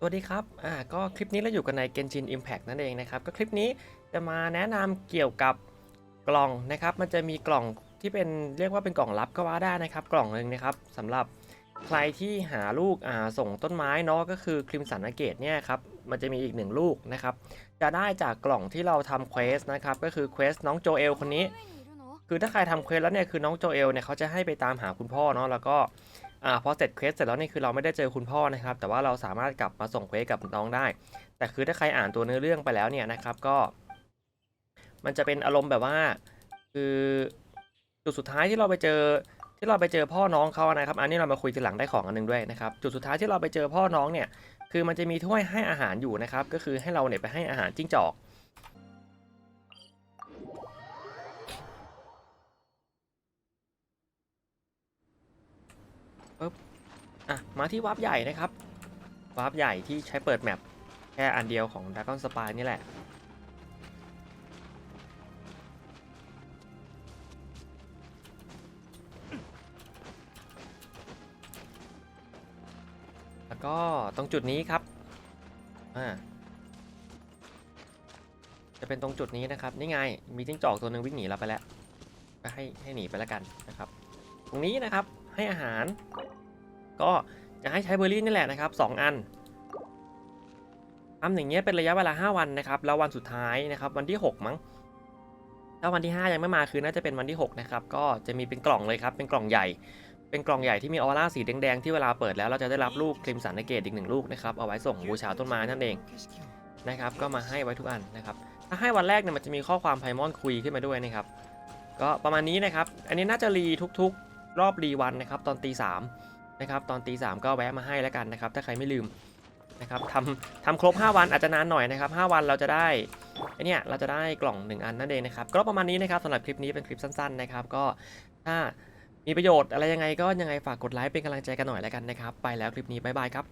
สวัสดีครับ อ่า ก็คลิปนี้เราอยู่กันใน Genshin Impact นั่นเองนะครับ ก็คลิปนี้จะมาแนะนำเกี่ยวกับกล่องนะครับ มันจะมีกล่องที่เป็นเรียกว่าเป็นกล่องลับก็ว่าได้นะครับ กล่องหนึ่งนะครับสำหรับใครที่หาลูก อ่า ส่งต้นไม้เนาะ ก็คือคริมสันเกตเนี่ยครับ มันจะมีอีกหนึ่งลูกนะครับ จะได้จากกล่องที่เราทำเควสนะครับ ก็คือเควสน้องโจเอลคนนี้ คือถ้าใครทำเควสแล้วเนี่ย คือน้องโจเอลเนี่ยเขาจะให้ไปตามหาคุณพ่อเนาะ แล้วก็ อ่าพอเสร็จเควสเสร็จแล้วนี่คือเราไม่ได้เจอคุณพ่อนะครับ แต่ว่าเราสามารถกลับมาส่งเควสกับน้องได้ แต่คือถ้าใครอ่านตัวเนื้อเรื่องไปแล้วเนี่ยนะครับก็ มันจะเป็นอารมณ์แบบว่า คือจุดสุดท้ายที่เราไปเจอที่เราไปเจอพ่อน้องเขานะครับ อันนี้เรามาคุยทีหลังได้ของอันหนึงด้วยนะครับ จุดสุดท้ายที่เราไปเจอพ่อน้องเนี่ย คือมันจะมีถ้วยให้อาหารอยู่นะครับ ก็คือให้เราเนี่ยไปให้อาหารจิ้งจอก อะมาที่วาร์ปใหญ่นะครับวาร์ปใหญ่ที่ใช้เปิดแมปแค่อันเดียวของ Dragon Spy นี่แหละแล้วก็ตรงจุดนี้ครับ อ่า จะเป็นตรงจุดนี้นะครับ นี่ไง มีจิ้งจอกตัวหนึ่งวิ่งหนีเราไปแล้ว ก็ให้ให้หนีไปแล้วกันนะครับ ตรงนี้นะครับ ให้อาหาร ก็จะให้ใช้เบอร์รี่นี่แหละนะครับ 2 อันทำอย่างเงี้ยเป็นระยะเวลา 5 วันนะครับ แล้ววันสุดท้ายนะครับ วันที่ 6 มั้งถ้าวันที่ 5 ยังไม่มาคือน่าจะเป็นวันที่ 6 นะครับ ก็จะมีเป็นกล่องเลยครับ เป็นกล่องใหญ่ เป็นกล่องใหญ่ที่มีออร่าสีแดงๆที่เวลาเปิดแล้วเราจะได้รับลูกครีมสันเกตอีกหนึ่งลูกนะครับ เอาไว้ส่งบูชาต้นไม้นั่นเองนะครับ ก็มาให้ไว้ทุกอันนะครับ ถ้าให้วันแรกเนี่ยมันจะมีข้อความไพมอนคุยขึ้นมาด้วยนะครับ ก็ประมาณนี้นะครับ อันนี้น่าจะรีทุกๆ รอบรีวันนะครับตอนตีสามนะครับตอนตีสามก็แวะมาให้แล้วกันนะครับ ถ้าใครไม่ลืมนะครับทำทำครบ 5 วันอาจจะนานหน่อยนะครับ 5 วันเราจะได้ไอเนี่ยเราจะได้กล่อง 1 อันนั่นเองนะครับ ก็ประมาณนี้นะครับสำหรับคลิปนี้เป็นคลิปสั้นๆนะครับ ก็ถ้ามีประโยชน์อะไรยังไงก็ยังไงฝากกดไลค์เป็นกำลังใจกันหน่อยแล้วกันนะครับ ไปแล้วคลิปนี้บ๊ายบายครับ